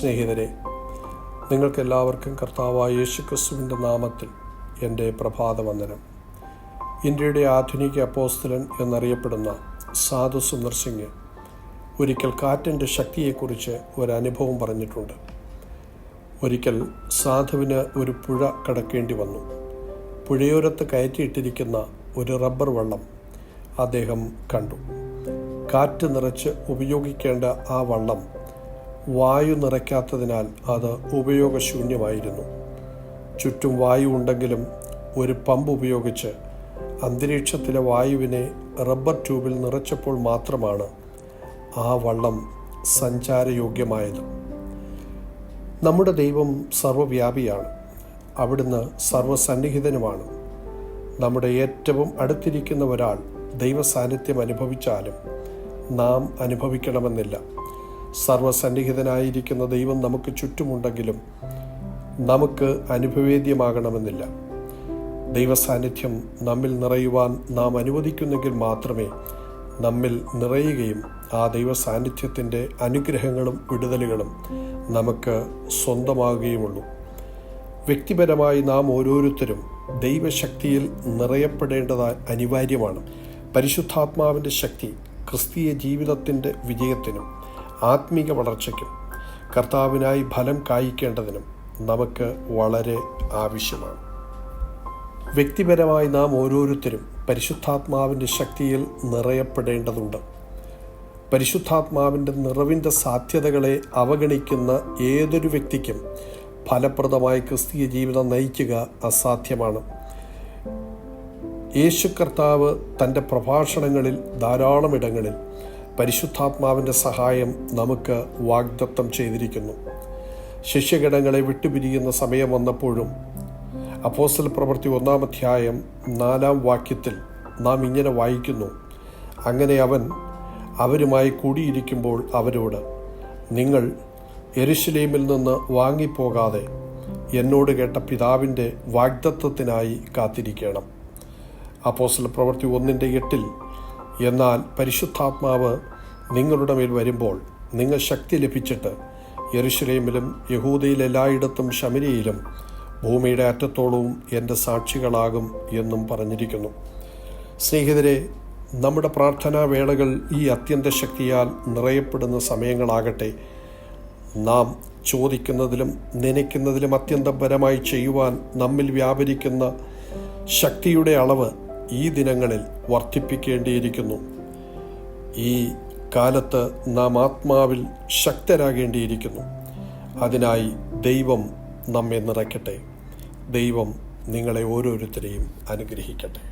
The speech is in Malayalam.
സ്നേഹിതരെ നിങ്ങൾക്കെല്ലാവർക്കും കർത്താവായ യേശു ക്രിസ്തുവിന്റെ നാമത്തിൽ എന്റെ പ്രഭാതവന്ദനം. ഇന്ത്യയുടെ ആധുനിക അപ്പോസ്തലൻ എന്നറിയപ്പെടുന്ന സാധു സുന്ദർ സിംഗ് ഒരിക്കൽ കാറ്റിന്റെ ശക്തിയെക്കുറിച്ച് ഒരനുഭവം പറഞ്ഞിട്ടുണ്ട്. ഒരിക്കൽ സാധുവിന് ഒരു പുഴ കടക്കേണ്ടി വന്നു. പുഴയോരത്ത് കയറ്റിയിട്ടിരിക്കുന്ന ഒരു റബ്ബർ വള്ളം അദ്ദേഹം കണ്ടു. കാറ്റ് നിറച്ച് ഉപയോഗിക്കേണ്ട ആ വള്ളം വായു നിറയ്ക്കാത്തതിനാൽ അത് ഉപയോഗശൂന്യമായിരുന്നു. ചുറ്റും വായു ഉണ്ടെങ്കിലും ഒരു പമ്പ് ഉപയോഗിച്ച് അന്തരീക്ഷത്തിലെ വായുവിനെ റബ്ബർ ട്യൂബിൽ നിറച്ചപ്പോൾ മാത്രമാണ് ആ വള്ളം സഞ്ചാരയോഗ്യമായത്. നമ്മുടെ ദൈവം സർവവ്യാപിയാണ്. അവിടുന്ന് സർവസന്നിഹിതനുമാണ് നമ്മുടെ ഏറ്റവും അടുത്തിരിക്കുന്ന ഒരാൾ ദൈവസാന്നിധ്യം അനുഭവിച്ചാലും നാം അനുഭവിക്കണമെന്നില്ല. സർവസന്നിഹിതനായിരിക്കുന്ന ദൈവം നമുക്ക് ചുറ്റുമുണ്ടെങ്കിലും നമുക്ക് അനുഭവേദ്യമാകണമെന്നില്ല. ദൈവസാന്നിധ്യം നമ്മിൽ നിറയുവാൻ നാം അനുവദിക്കുന്നെങ്കിൽ മാത്രമേ നമ്മിൽ നിറയുകയും ആ ദൈവ സാന്നിധ്യത്തിന്റെ അനുഗ്രഹങ്ങളും വിടുതലുകളും നമുക്ക് സ്വന്തമാകുകയുമുള്ളൂ. വ്യക്തിപരമായി നാം ഓരോരുത്തരും ദൈവശക്തിയിൽ നിറയപ്പെടേണ്ടത് അനിവാര്യമാണ്. പരിശുദ്ധാത്മാവിന്റെ ശക്തി ക്രിസ്തീയ ജീവിതത്തിന്റെ വിജയത്തിനും ആത്മീക വളർച്ചയ്ക്കും കർത്താവിനായി ഫലം കായ്ക്കേണ്ടതിനും നമുക്ക് വളരെ ആവശ്യമാണ്. വ്യക്തിപരമായി നാം ഓരോരുത്തരും പരിശുദ്ധാത്മാവിന്റെ ശക്തിയിൽ നിറയപ്പെടേണ്ടതുണ്ട്. പരിശുദ്ധാത്മാവിന്റെ നിറവിന്റെ സാധ്യതകളെ അവഗണിക്കുന്ന ഏതൊരു വ്യക്തിക്കും ഫലപ്രദമായ ക്രിസ്തീയ ജീവിതം നയിക്കുക അസാധ്യമാണ്. യേശു കർത്താവ് തന്റെ പ്രഭാഷണങ്ങളിൽ ധാരാളം ഇടങ്ങളിൽ പരിശുദ്ധാത്മാവിന്റെ സഹായം നമുക്ക് വാഗ്ദത്തം ചെയ്തിരിക്കുന്നു. ശിഷ്യഗണങ്ങളെ വിട്ടുപിരിയുന്ന സമയം വന്നപ്പോഴും അപ്പോസ്റ്റൽ പ്രവൃത്തി ഒന്നാം അധ്യായം നാലാം വാക്യത്തിൽ നാം ഇങ്ങനെ വായിക്കുന്നു. അങ്ങനെ അവൻ അവരുമായി കൂടിയിരിക്കുമ്പോൾ അവരോട് നിങ്ങൾ എരുശലേമിൽ നിന്ന് വാങ്ങിപ്പോകാതെ എന്നോട് കേട്ട പിതാവിന്റെ വാഗ്ദത്വത്തിനായി കാത്തിരിക്കണം. അപ്പോസ്റ്റൽ പ്രവൃത്തി ഒന്നിന്റെ എട്ടിൽ എന്നാൽ പരിശുദ്ധാത്മാവ് നിങ്ങളുടെ മേൽ വരുമ്പോൾ നിങ്ങൾ ശക്തി ലഭിച്ചിട്ട് യെരുഷലേമിലും യഹൂദയിലെല്ലായിടത്തും ശമരിയിലും ഭൂമിയുടെ അറ്റത്തോളവും എന്റെ സാക്ഷികളാകും എന്നും പറഞ്ഞിരിക്കുന്നു. സ്നേഹിതരെ നമ്മുടെ പ്രാർത്ഥനാ വേളകൾ ഈ അത്യന്ത ശക്തിയാൽ നിറയപ്പെടുന്ന സമയങ്ങളാകട്ടെ. നാം ചോദിക്കുന്നതിലും നനയ്ക്കുന്നതിലും അത്യന്തപരമായി ചെയ്യുവാൻ നമ്മിൽ വ്യാപരിക്കുന്ന ശക്തിയുടെ അളവ് ഈ ദിനങ്ങളിൽ വർദ്ധിപ്പിക്കേണ്ടിയിരിക്കുന്നു. ഈ കാലത്ത് നാം ആത്മാവിൽ ശക്തരാകേണ്ടിയിരിക്കുന്നു. അതിനായി ദൈവം നമ്മെ നിറയ്ക്കട്ടെ. ദൈവം നിങ്ങളെ ഓരോരുത്തരെയും അനുഗ്രഹിക്കട്ടെ.